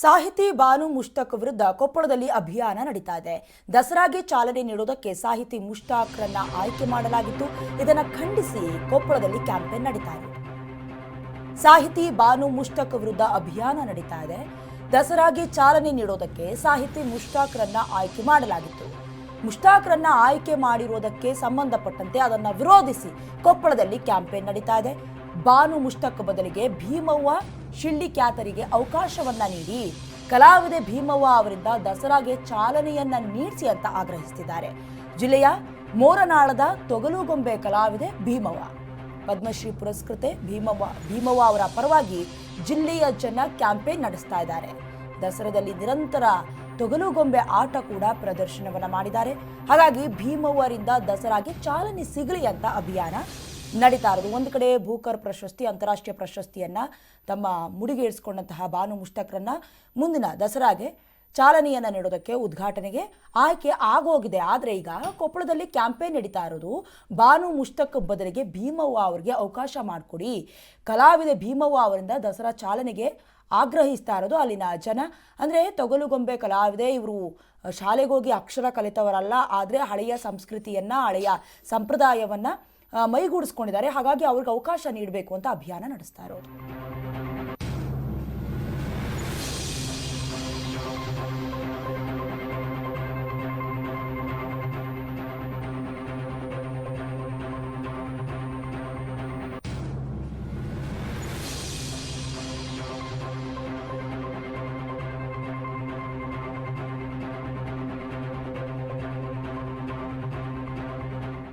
ಸಾಹಿತಿ ಬಾನು ಮುಷ್ತಾಕ್ ವಿರುದ್ಧ ಕೊಪ್ಪಳದಲ್ಲಿ ಅಭಿಯಾನ ನಡೀತಾ ಇದೆ. ದಸರಾಗೆ ಚಾಲನೆ ನೀಡುವುದಕ್ಕೆ ಸಾಹಿತಿ ಮುಷ್ತಾಕ್ರನ್ನ ಆಯ್ಕೆ ಮಾಡಲಾಗಿತ್ತು. ಇದನ್ನು ಖಂಡಿಸಿ ಕೊಪ್ಪಳದಲ್ಲಿ ಕ್ಯಾಂಪೇನ್ ನಡೀತಾ ಇದೆ. ಸಾಹಿತಿ ಬಾನು ಮುಷ್ತಾಕ್ ವಿರುದ್ಧ ಅಭಿಯಾನ ನಡೀತಾ ಇದೆ. ದಸರಾಗೆ ಚಾಲನೆ ನೀಡೋದಕ್ಕೆ ಸಾಹಿತಿ ಮುಷ್ತಾಕ್ರನ್ನ ಆಯ್ಕೆ ಮಾಡಲಾಗಿತ್ತು. ಮುಷ್ತಾಕ್ರನ್ನ ಆಯ್ಕೆ ಮಾಡಿರುವುದಕ್ಕೆ ಸಂಬಂಧಪಟ್ಟಂತೆ ಅದನ್ನು ವಿರೋಧಿಸಿ ಕೊಪ್ಪಳದಲ್ಲಿ ಕ್ಯಾಂಪೇನ್ ನಡೀತಾ ಇದೆ. ಬಾನು ಮುಷ್ಟಕ್ ಬದಲಿಗೆ ಭೀಮವ್ವ ಶಿಳ್ಳಿ ಖ್ಯಾತರಿಗೆ ಅವಕಾಶವನ್ನ ನೀಡಿ ಕಲಾವಿದೆ ಭೀಮವ್ವ ಅವರಿಂದ ದಸರಾಗೆ ಚಾಲನೆಯನ್ನ ನೀಡಿಸಿ ಅಂತ ಆಗ್ರಹಿಸುತ್ತಿದ್ದಾರೆ ಜಿಲ್ಲೆಯ ಮೋರನಾಳದ ತೊಗಲುಗೊಂಬೆ ಕಲಾವಿದೆ ಭೀಮವ್ವ. ಪದ್ಮಶ್ರೀ ಪುರಸ್ಕೃತೆ ಭೀಮವ್ವ ಭೀಮವ್ವ ಅವರ ಪರವಾಗಿ ಜಿಲ್ಲೆಯ ಜನ ಕ್ಯಾಂಪೇನ್ ನಡೆಸ್ತಾ ಇದ್ದಾರೆ. ದಸರಾದಲ್ಲಿ ನಿರಂತರ ತೊಗಲುಗೊಂಬೆ ಆಟ ಕೂಡ ಪ್ರದರ್ಶನವನ್ನ ಮಾಡಿದ್ದಾರೆ. ಹಾಗಾಗಿ ಭೀಮವ್ವರಿಂದ ದಸರಾಗೆ ಚಾಲನೆ ಸಿಗಲಿ ಅಂತ ಅಭಿಯಾನ ನಡೀತಾ ಇರೋದು. ಒಂದು ಕಡೆ ಭೂಕರ್ ಪ್ರಶಸ್ತಿ, ಅಂತಾರಾಷ್ಟ್ರೀಯ ಪ್ರಶಸ್ತಿಯನ್ನು ತಮ್ಮ ಮುಡಿಗೇರಿಸಿಕೊಂಡಂತಹ ಬಾನು ಮುಷ್ತಕ್ರನ್ನ ಮುಂದಿನ ದಸರಾಗೆ ಚಾಲನೆಯನ್ನು ನೀಡೋದಕ್ಕೆ, ಉದ್ಘಾಟನೆಗೆ ಆಯ್ಕೆ ಆಗೋಗಿದೆ. ಆದರೆ ಈಗ ಕೊಪ್ಪಳದಲ್ಲಿ ಕ್ಯಾಂಪೇನ್ ನಡೀತಾ ಇರೋದು. ಬಾನು ಮುಷ್ತಕ್ ಬದಲಿಗೆ ಭೀಮವ್ವ ಅವರಿಗೆ ಅವಕಾಶ ಮಾಡಿಕೊಡಿ. ಕಲಾವಿದೆ ಭೀಮವ್ವ ಅವರಿಂದ ದಸರಾ ಚಾಲನೆಗೆ ಆಗ್ರಹಿಸ್ತಾ ಇರೋದು ಅಲ್ಲಿನ ಜನ. ಅಂದರೆ ತೊಗಲುಗೊಂಬೆ ಕಲಾವಿದೆ, ಇವರು ಶಾಲೆಗೆ ಹೋಗಿ ಅಕ್ಷರ ಕಲಿತವರಲ್ಲ, ಆದರೆ ಹಳೆಯ ಸಂಸ್ಕೃತಿಯನ್ನು, ಹಳೆಯ ಸಂಪ್ರದಾಯವನ್ನ ಮೈಗೂಡಿಸ್ಕೊಂಡಿದ್ದಾರೆ. ಹಾಗಾಗಿ ಅವ್ರಿಗೆ ಅವಕಾಶ ನೀಡಬೇಕು ಅಂತ ಅಭಿಯಾನ ನಡೆಸ್ತಾ ಇರೋದು